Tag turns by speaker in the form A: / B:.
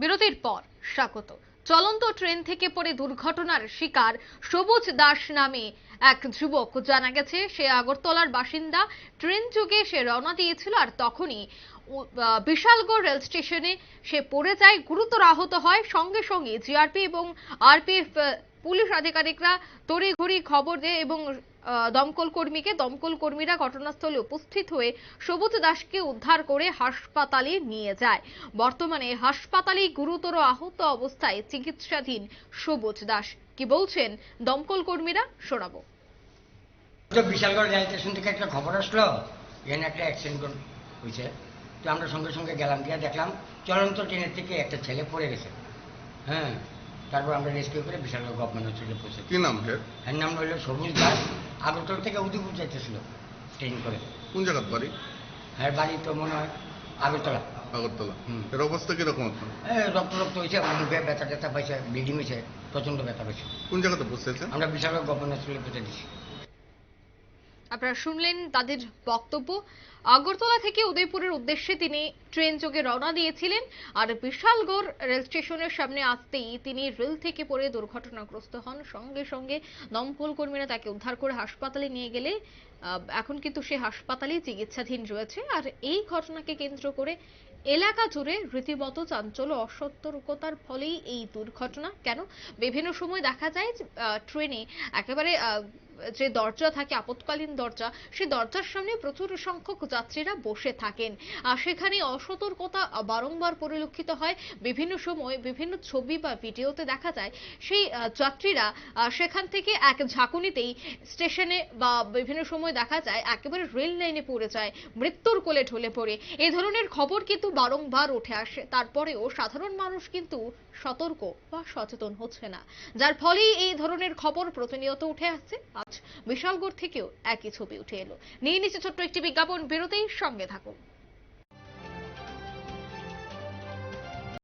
A: বিরতির পর স্বাগত। চলন্ত ট্রেন থেকে পড়ে দুর্ঘটনার শিকার সবুজ দাস নামে এক যুবক। জানা গেছে, সে আগরতলার বাসিন্দা। ট্রেন যুগে সে রওনা দিয়েছিল আর তখনই বিশালগড় রেল স্টেশনে সে পড়ে যায়, গুরুতর আহত হয়। সঙ্গে সঙ্গে জিআরপি এবং আরপিএফ পুলিশ আধিকারিকরা তড়িঘড়ি খবর দেয় এবং দমকল কর্মীকে দমকল কর্মীরা ঘটনাস্থলে উপস্থিত হয়ে সবুজ দাসকে উদ্ধার করে হাসপাতালে নিয়ে যায়। বর্তমানে হাসপাতালে গুরুতর আহত অবস্থায় চিকিৎসাধীন সবুজ দাস। কি বলছেন দমকল কর্মীরা? শোনাবো।
B: তো বিশালগড় রেল স্টেশন থেকে একটা খবর আসলো এখানে একটা অ্যাক্সিডেন্ট হয়েছে। তো আমরা সঙ্গে সঙ্গে গেলাম গিয়ে দেখলাম চলন্ত ট্রেনের থেকে একটা ছেলে পড়ে গেছে। হ্যাঁ তারপর আমরা রেস্কিউ করে বিশালগড় গভর্নমেন্ট হসপিটালে পৌঁছে
C: কি নাম
B: এর নাম হলো সবুজ দাস। আগরতলা থেকে উদয়পুর যাইতেছিল ট্রেন করে।
C: কোন জায়গার বাড়ি?
B: হ্যাঁ বাড়ি তো মনে হয় আগরতলা।
C: আগরতলা। এর অবস্থা কীরকম
B: রক্ত রক্ত হয়েছে মুখে ব্যথা ট্যাথা পাইছে ব্লিডিং হয়েছে প্রচণ্ড ব্যথা পাইছে।
C: কোন জায়গাতে বসেছে
B: আমরা বিশাল গভর্নমেন্ট হসপিটালে পৌঁছে দিচ্ছি
A: আপনারা শুনলেন তাদের বক্তব্য। আগরতলা থেকে উদয়পুরের উদ্দেশ্যে তিনি ট্রেন যোগে রওনা দিয়েছিলেন আর বিশালগড় রেল স্টেশনের সামনে আসতেই তিনি রেল থেকে পড়ে দুর্ঘটনাগ্রস্ত হন। সঙ্গে সঙ্গে দমকল কর্মীরা তাকে উদ্ধার করে হাসপাতালে নিয়ে গেলে এখন কিন্তু সে হাসপাতালেই চিকিৎসাধীন রয়েছে। আর এই ঘটনাকে কেন্দ্র করে এলাকা জুড়ে রীতিমতো চাঞ্চল্য, অসতর্কতার ফলেই এই দুর্ঘটনা। কেন? বিভিন্ন সময় দেখা যায় ট্রেনে একেবারে যে দরজা থাকে, আপৎকালীন দরজা সেই দরজার সামনে প্রচুর সংখ্যক যাত্রীরা বসে থাকেন। আর সেখানে অসতর্কতা বারংবার পরিলক্ষিত হয়। বিভিন্ন সময় বিভিন্ন ছবি বা ভিডিওতে দেখা যায়, সেই যাত্রীরা সেখান থেকে এক ঝাঁকুনিতেই স্টেশনে বা বিভিন্ন সময় দেখা যায়, একেবারে রেল লাইনে পড়ে যায়, মৃত্যুর কোলে ঢলে পড়ে। এই ধরনের খবর কিন্তু বারংবার উঠে আসে। তারপরেও সাধারণ মানুষ কিন্তু সতর্ক বা সচেতন হচ্ছে না। যার ফলেই এই ধরনের খবর প্রতিনিয়ত উঠে আসছে। বিশালগড় থেকেও একই ছবি উঠে এলো। নিয়ে নিচ্ছে ছোট্ট একটি বিজ্ঞাপন বিরতির সঙ্গে থাকুন।